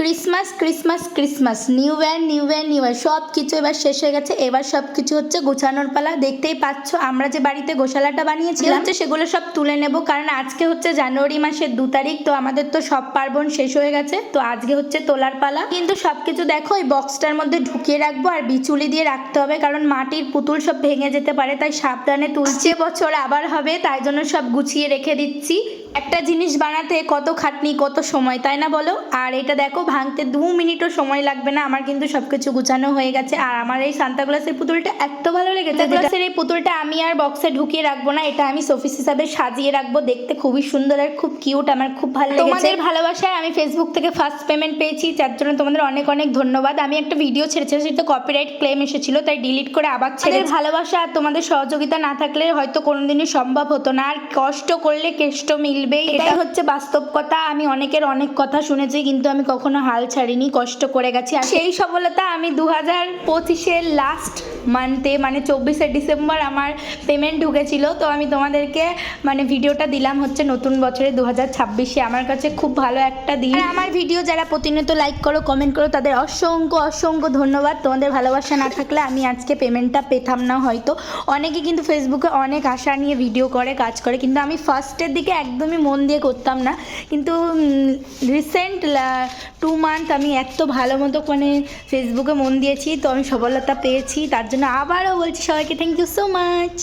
Christmas Christmas Christmas. New year new year new year সব কিছু এবার শেষ হয়ে গেছে। এবার সব কিছু হচ্ছে গোছানোর পালা। দেখতেই পাচ্ছ আমরা যে বাড়িতে গোশালাটা বানিয়েছিলাম হচ্ছে সেগুলো সব তুলে নেব। কারণ আজকে হচ্ছে জানুয়ারি মাসের দু তারিখ তো আমাদের তো সব পার্বণ শেষ হয়ে গেছে। তো আজকে হচ্ছে তোলার পালা। কিন্তু সব কিছু দেখো এই বক্সটার মধ্যে ঢুকিয়ে রাখব আর বিচুলি দিয়ে রাখতে হবে। কারণ মাটির পুতুল সব ভেঙে যেতে পারে তাই সাবধানে তুলছে। বছর আবার হবে তাই জন্য সব গুছিয়ে রেখে দিচ্ছি। একটা জিনিস বানাতে কত খাটনি কত সময় তাই না বলো? আর এটা দেখো ভাঙতে দু মিনিটও সময় লাগবে না। আমার কিন্তু সবকিছু গুছানো হয়ে গেছে। আর আমার এই সান্তাক্লাসের পুতুলটা এত ভালো লেগেছে সান্তাক্লাসের এই পুতুলটা আমি আর বক্সে ঢুকিয়ে রাখব না। এটা আমি শোপিস হিসাবে সাজিয়ে রাখব। দেখতে খুবই সুন্দর আর খুব কিউট আমার খুব ভালো লেগেছে। তোমাদের ভালোবাসায় আমি ফেসবুক থেকে ফার্স্ট পেমেন্ট পেয়েছি। যার জন্য তোমাদের অনেক অনেক ধন্যবাদ। আমি একটা ভিডিও ছেড়েছিলাম সেটা কপিরাইট ক্লেম এসেছিল তাই ডিলিট করে আবার ছেড়ে ভালোবাসা আর তোমাদের সহযোগিতা না থাকলে হয়তো কোনোদিনই সম্ভব হতো না। আর কষ্ট করলে কেষ্ট মিলবেই এটাই হচ্ছে বাস্তব কথা। আমি অনেকের অনেক কথা শুনেছি কিন্তু আমি কখনো হাল ছাড়িনি কষ্ট করে গেছি। আর সেই সফলতা আমি দু হাজার পঁচিশের লাস্ট মান্থে মানে চব্বিশে ডিসেম্বর আমার পেমেন্ট ঢুকেছিল। তো আমি তোমাদেরকে মানে ভিডিওটা দিলাম হচ্ছে নতুন বছরে দু হাজার ছাব্বিশে। আমার কাছে খুব ভালো একটা দিন। আমার ভিডিও যারা প্রতিনিয়ত লাইক করো কমেন্ট করো তাদের অসংখ্য অসংখ্য ধন্যবাদ। তোমাদের ভালোবাসা না থাকলে আমি আজকে পেমেন্টটা পেতাম না হয়তো। অনেকে কিন্তু ফেসবুকে অনেক আশা নিয়ে ভিডিও করে কাজ করে কিন্তু আমি ফার্স্টের দিকে একদমই মন দিয়ে করতাম না। কিন্তু রিসেন্ট টু মান্থ আমি এত ভালো মতো মানে ফেসবুকে মন দিয়েছি, তো আমি সফলতা পেয়েছি, তার জন্য আবারও বলছি সবাইকে থ্যাংক ইউ সো মাচ